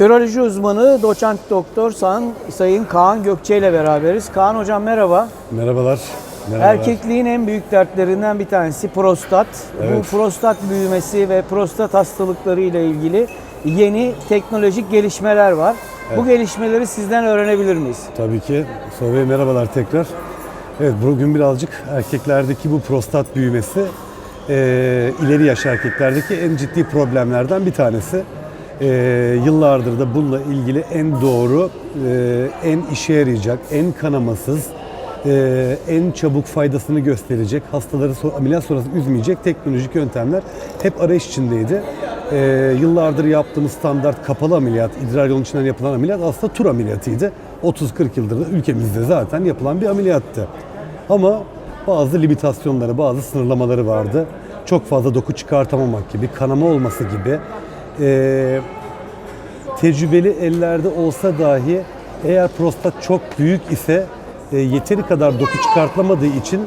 Üroloji uzmanı doçent doktor San, Sayın Kaan Gökçe ile beraberiz. Kaan hocam merhaba. Merhabalar. Merhabalar. Erkekliğin en büyük dertlerinden bir tanesi prostat. Bu Evet. prostat büyümesi ve prostat hastalıkları ile ilgili yeni teknolojik gelişmeler var. Bu gelişmeleri sizden öğrenebilir miyiz? Tabii ki. Sobe merhabalar tekrar. Evet bugün birazcık erkeklerdeki bu prostat büyümesi eee, ileri yaş erkeklerdeki en ciddi problemlerden bir tanesi. Eee, yıllardır da bununla ilgili en doğru, eee, en işe yarayacak, en kanamasız, eee, en çabuk faydasını gösterecek, hastaları so- ameliyat sonrası üzmeyecek teknolojik yöntemler hep arayış içindeydi. Eee, yıllardır yaptığımız standart kapalı ameliyat, idrar yolunun içinden yapılan ameliyat aslında tur ameliyatıydı. 30-40 yıldır da ülkemizde zaten yapılan bir ameliyattı. Ama bazı limitasyonları, bazı sınırlamaları vardı. Çok fazla doku çıkartamamak gibi, kanama olması gibi. Eee tecrübeli ellerde olsa dahi eğer prostat çok büyük ise e, yeteri kadar doku çıkartılamadığı için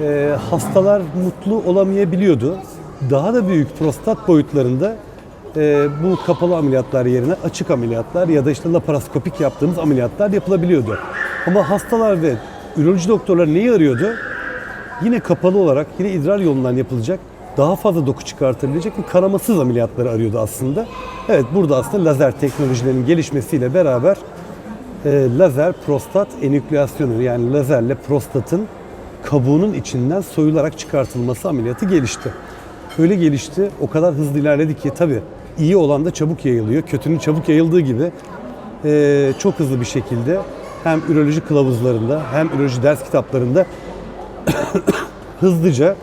e, hastalar mutlu olamayabiliyordu. Daha da büyük prostat boyutlarında e, bu kapalı ameliyatlar yerine açık ameliyatlar ya da işte laparoskopik yaptığımız ameliyatlar yapılabiliyordu. Ama hastalar ve üroloji doktorları neyi arıyordu? Yine kapalı olarak, yine idrar yolundan yapılacak, daha fazla doku çıkartabilecek ve kanamasız ameliyatları arıyordu aslında. Evet burada aslında lazer teknolojilerinin gelişmesiyle beraber e, lazer prostat enükleasyonu yani lazerle prostatın kabuğunun içinden soyularak çıkartılması ameliyatı gelişti. Öyle gelişti, o kadar hızlı ilerledi ki tabii iyi olan da çabuk yayılıyor. Kötünün çabuk yayıldığı gibi e, çok hızlı bir şekilde hem üroloji kılavuzlarında hem üroloji ders kitaplarında hızlıca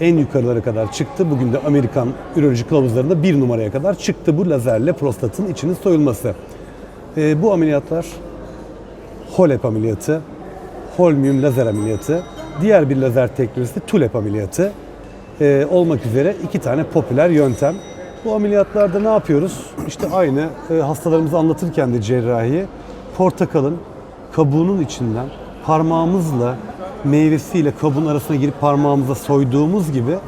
en yukarılara kadar çıktı. Bugün de Amerikan üroloji kılavuzlarında bir numaraya kadar çıktı bu lazerle prostatın içinin soyulması. Ee, bu ameliyatlar HOLEP ameliyatı, holmium lazer ameliyatı, diğer bir lazer teknolojisi TULEP ameliyatı ee, olmak üzere iki tane popüler yöntem. Bu ameliyatlarda ne yapıyoruz? İşte aynı e, hastalarımızı anlatırken de cerrahi portakalın kabuğunun içinden parmağımızla meyvesiyle kabuğun arasına girip parmağımıza soyduğumuz gibi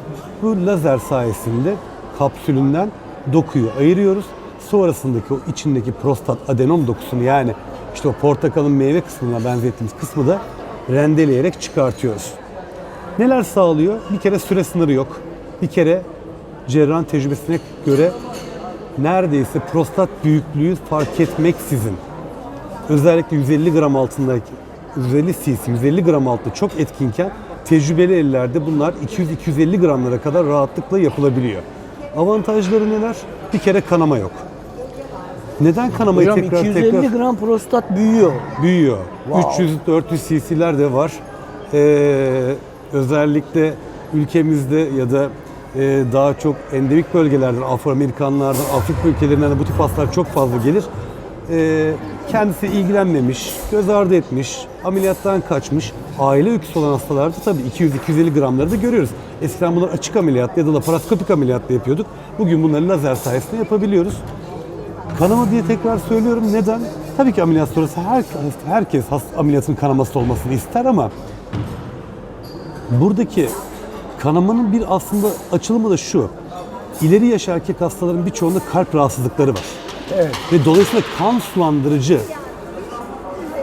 bu lazer sayesinde kapsülünden dokuyu ayırıyoruz. Sonrasındaki o içindeki prostat adenom dokusunu yani işte o portakalın meyve kısmına benzettiğimiz kısmı da rendeleyerek çıkartıyoruz. Neler sağlıyor? Bir kere süre sınırı yok. Bir kere cerrahın tecrübesine göre neredeyse prostat büyüklüğü fark etmeksizin özellikle 150 gram altındaki 150 cc, 150 gram altında çok etkinken tecrübeli ellerde bunlar 200-250 gramlara kadar rahatlıkla yapılabiliyor. Avantajları neler? Bir kere kanama yok. Neden kanamayı Hocam tekrar 250 tekrar gram prostat büyüyor. büyüyor. Wow. 300-400 cc'ler de var. Ee, özellikle ülkemizde ya da e, daha çok endemik bölgelerden, Afro-Amerikanlardan, Afrika ülkelerinden de bu tip hastalar çok fazla gelir. Ee, kendisi ilgilenmemiş, göz ardı etmiş, ameliyattan kaçmış. Aile öyküsü olan hastalarda tabii 200-250 gramları da görüyoruz. Eskiden bunlar açık ameliyat ya da laparoskopik ameliyatla yapıyorduk. Bugün bunları lazer sayesinde yapabiliyoruz. Kanama diye tekrar söylüyorum. Neden? Tabii ki ameliyat sonrası her, herkes hast- ameliyatın kanaması olmasını ister ama buradaki kanamanın bir aslında açılımı da şu. İleri yaş erkek hastaların birçoğunda kalp rahatsızlıkları var. Evet. Ve dolayısıyla kan sulandırıcı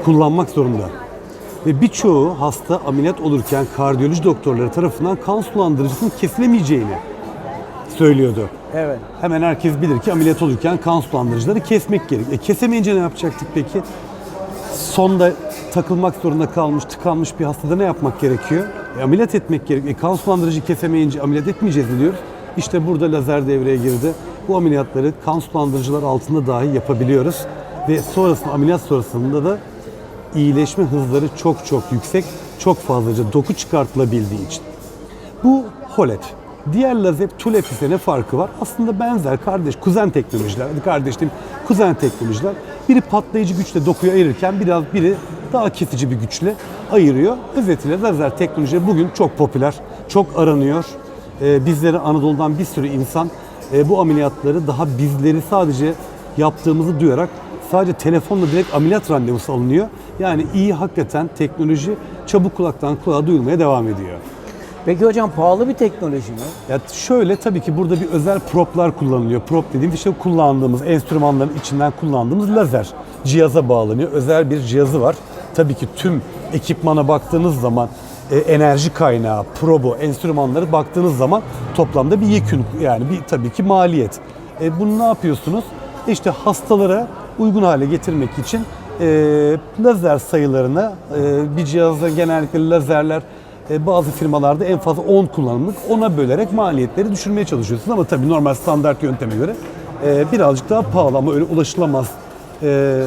kullanmak zorunda. Ve birçoğu hasta ameliyat olurken kardiyoloji doktorları tarafından kan sulandırıcısının kesilemeyeceğini söylüyordu. Evet. Hemen herkes bilir ki ameliyat olurken kan sulandırıcıları kesmek gerek. E kesemeyince ne yapacaktık peki? Sonda takılmak zorunda kalmış, tıkanmış bir hastada ne yapmak gerekiyor? E, ameliyat etmek gerekiyor. E, kan sulandırıcı kesemeyince ameliyat etmeyeceğiz diyoruz. İşte burada lazer devreye girdi. Bu ameliyatları kan sulandırıcılar altında dahi yapabiliyoruz. Ve sonrasında ameliyat sonrasında da iyileşme hızları çok çok yüksek. Çok fazlaca doku çıkartılabildiği için. Bu HOLEP. Diğer lazer TULEP ise ne farkı var? Aslında benzer kardeş, kuzen teknolojiler. Hadi kardeş diyeyim, kuzen teknolojiler. Biri patlayıcı güçle dokuyu ayırırken biraz biri daha kesici bir güçle ayırıyor. Özetiyle lazer teknoloji bugün çok popüler, çok aranıyor. Ee, bizleri Anadolu'dan bir sürü insan e, bu ameliyatları daha bizleri sadece yaptığımızı duyarak sadece telefonla direkt ameliyat randevusu alınıyor. Yani iyi hakikaten teknoloji çabuk kulaktan kulağa duyulmaya devam ediyor. Peki hocam pahalı bir teknoloji mi? Ya şöyle tabii ki burada bir özel proplar kullanılıyor. Prop dediğim işte kullandığımız enstrümanların içinden kullandığımız lazer cihaza bağlanıyor. Özel bir cihazı var. Tabii ki tüm ekipmana baktığınız zaman enerji kaynağı, probu, enstrümanları baktığınız zaman toplamda bir yekün yani bir tabii ki maliyet. E, bunu ne yapıyorsunuz? İşte hastalara uygun hale getirmek için e, lazer sayılarına e, bir cihazda genellikle lazerler e, bazı firmalarda en fazla 10 kullanımlık ona bölerek maliyetleri düşürmeye çalışıyorsunuz ama tabii normal standart yönteme göre e, birazcık daha pahalı ama öyle ulaşılamaz e,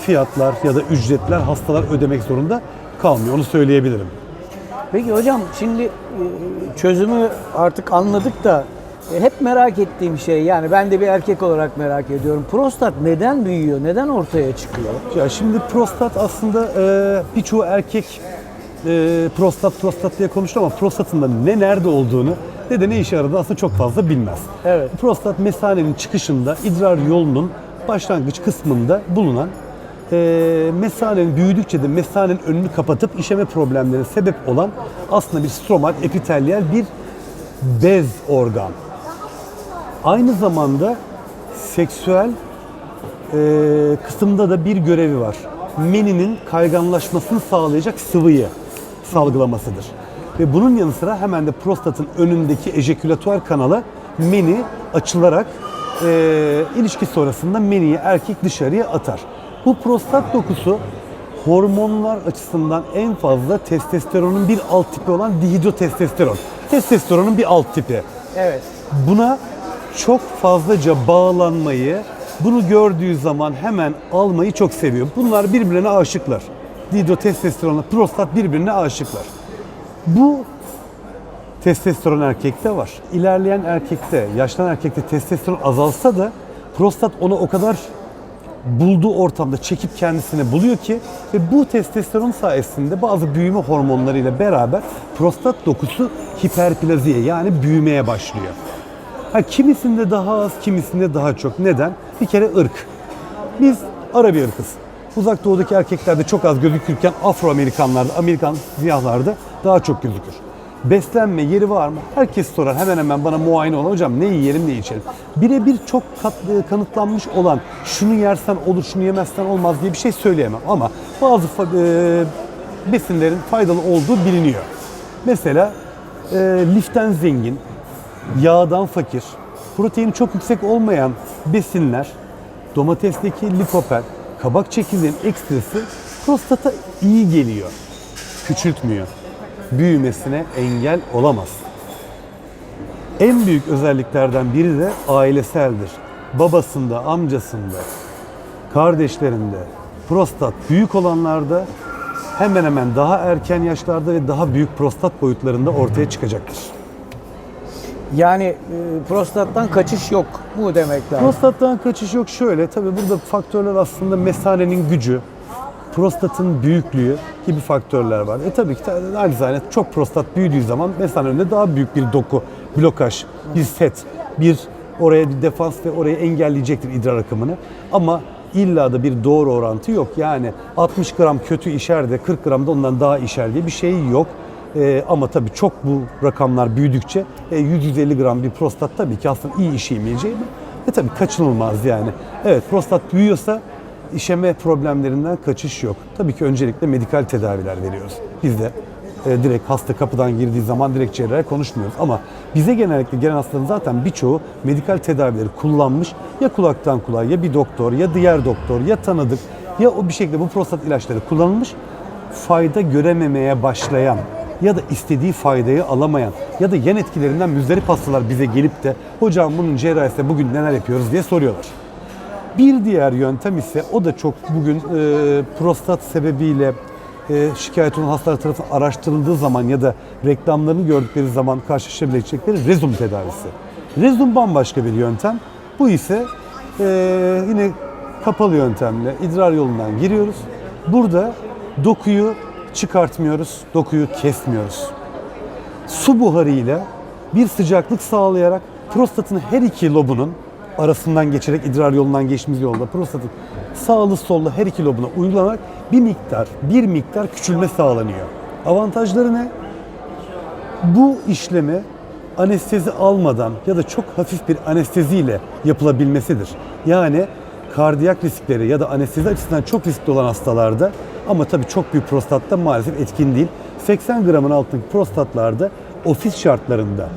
fiyatlar ya da ücretler hastalar ödemek zorunda kalmıyor onu söyleyebilirim. Peki hocam şimdi e, çözümü artık anladık da e, hep merak ettiğim şey yani ben de bir erkek olarak merak ediyorum. Prostat neden büyüyor? Neden ortaya çıkıyor? Ya şimdi prostat aslında e, birçoğu erkek e, prostat prostat diye konuştu ama prostatın da ne nerede olduğunu ne de ne işe yaradığını aslında çok fazla bilmez. Evet. Prostat mesanenin çıkışında idrar yolunun başlangıç kısmında bulunan e, mesanenin büyüdükçe de mesanenin önünü kapatıp işeme problemlerine sebep olan aslında bir stromal epitelyal bir bez organ. Aynı zamanda seksüel e, kısımda da bir görevi var. Meninin kayganlaşmasını sağlayacak sıvıyı salgılamasıdır. Ve bunun yanı sıra hemen de prostatın önündeki ejekülatuar kanala meni açılarak e, ilişki sonrasında meniyi erkek dışarıya atar. Bu prostat dokusu hormonlar açısından en fazla testosteronun bir alt tipi olan dihidrotestosteron. Testosteronun bir alt tipi Evet. buna çok fazlaca bağlanmayı, bunu gördüğü zaman hemen almayı çok seviyor. Bunlar birbirine aşıklar. Dihidrotestosteronla prostat birbirine aşıklar. Bu testosteron erkekte var. İlerleyen erkekte, yaşlanan erkekte testosteron azalsa da prostat onu o kadar bulduğu ortamda çekip kendisine buluyor ki ve bu testosteron sayesinde bazı büyüme hormonlarıyla beraber prostat dokusu hiperplaziye yani büyümeye başlıyor. Ha, kimisinde daha az, kimisinde daha çok. Neden? Bir kere ırk. Biz ara bir ırkız. Uzak doğudaki erkeklerde çok az gözükürken Afro-Amerikanlarda, Amerikan siyahlarda daha çok gözükür. Beslenme yeri var mı? Herkes sorar hemen hemen bana muayene olan hocam ne yiyelim ne içelim. Birebir çok kat, e, kanıtlanmış olan şunu yersen olur şunu yemezsen olmaz diye bir şey söyleyemem. Ama bazı e, besinlerin faydalı olduğu biliniyor. Mesela e, liften zengin, yağdan fakir, proteini çok yüksek olmayan besinler, domatesteki likopen, kabak çekirdeğinin ekstresi prostata iyi geliyor. Küçültmüyor. Büyümesine engel olamaz. En büyük özelliklerden biri de aileseldir. Babasında, amcasında, kardeşlerinde prostat büyük olanlarda hemen hemen daha erken yaşlarda ve daha büyük prostat boyutlarında ortaya çıkacaktır. Yani e, prostattan kaçış yok mu demek lazım? Prostattan kaçış yok şöyle. Tabii burada faktörler aslında mesanenin gücü, prostatın büyüklüğü gibi faktörler var. E tabii ki nacizane çok prostat büyüdüğü zaman mesane önünde daha büyük bir doku, blokaj, bir set, bir oraya bir defans ve orayı engelleyecektir idrar akımını. Ama illa da bir doğru orantı yok. Yani 60 gram kötü işer de 40 gram da ondan daha işer diye bir şey yok. Ee, ama tabii çok bu rakamlar büyüdükçe e, 150 gram bir prostat tabii ki aslında iyi işemeyeceği mi? E tabii kaçınılmaz yani. Evet prostat büyüyorsa işeme problemlerinden kaçış yok. Tabii ki öncelikle medikal tedaviler veriyoruz. Biz de e, direkt hasta kapıdan girdiği zaman direkt cerrahi konuşmuyoruz. Ama bize genellikle gelen hastaların zaten birçoğu medikal tedavileri kullanmış. Ya kulaktan kulağa ya bir doktor ya diğer doktor ya tanıdık ya o bir şekilde bu prostat ilaçları kullanılmış. Fayda görememeye başlayan ya da istediği faydayı alamayan ya da yan etkilerinden müzdarip hastalar bize gelip de hocam bunun cerrahisinde bugün neler yapıyoruz diye soruyorlar. Bir diğer yöntem ise o da çok bugün e, prostat sebebiyle e, şikayet olan hastalar tarafından araştırıldığı zaman ya da reklamlarını gördükleri zaman karşılaşabilecekleri rezum tedavisi. Rezum bambaşka bir yöntem. Bu ise e, yine kapalı yöntemle idrar yolundan giriyoruz. Burada dokuyu çıkartmıyoruz, dokuyu kesmiyoruz su buharıyla bir sıcaklık sağlayarak prostatın her iki lobunun arasından geçerek idrar yolundan geçtiğimiz yolda prostatın sağlı sollu her iki lobuna uygulanarak bir miktar bir miktar küçülme sağlanıyor. Avantajları ne? Bu işlemi anestezi almadan ya da çok hafif bir anesteziyle yapılabilmesidir. Yani kardiyak riskleri ya da anestezi açısından çok riskli olan hastalarda ama tabii çok büyük prostatta maalesef etkin değil. 80 gramın altındaki prostatlarda ofis şartlarında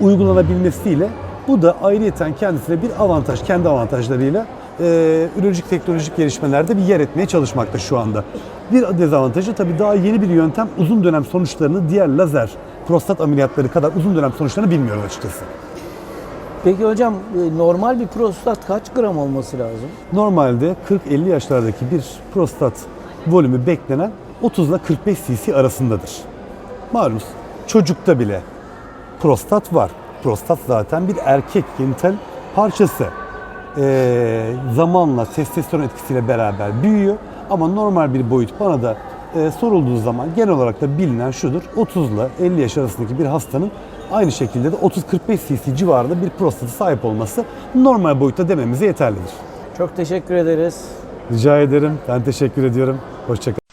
uygulanabilmesiyle bu da ayrıyeten kendisine bir avantaj, kendi avantajlarıyla e, ürolojik teknolojik gelişmelerde bir yer etmeye çalışmakta şu anda. Bir dezavantajı tabii daha yeni bir yöntem uzun dönem sonuçlarını diğer lazer prostat ameliyatları kadar uzun dönem sonuçlarını bilmiyoruz açıkçası. Peki hocam e, normal bir prostat kaç gram olması lazım? Normalde 40-50 yaşlardaki bir prostat volümü beklenen 30 ile 45 cc arasındadır. Malum çocukta bile prostat var. Prostat zaten bir erkek genital parçası. Ee, zamanla testosteron etkisiyle beraber büyüyor ama normal bir boyut bana da e, sorulduğu zaman genel olarak da bilinen şudur. 30 ile 50 yaş arasındaki bir hastanın aynı şekilde de 30-45 cc civarında bir prostatı sahip olması normal boyutta dememize yeterlidir. Çok teşekkür ederiz. Rica ederim. Ben teşekkür ediyorum. Hoşçakalın.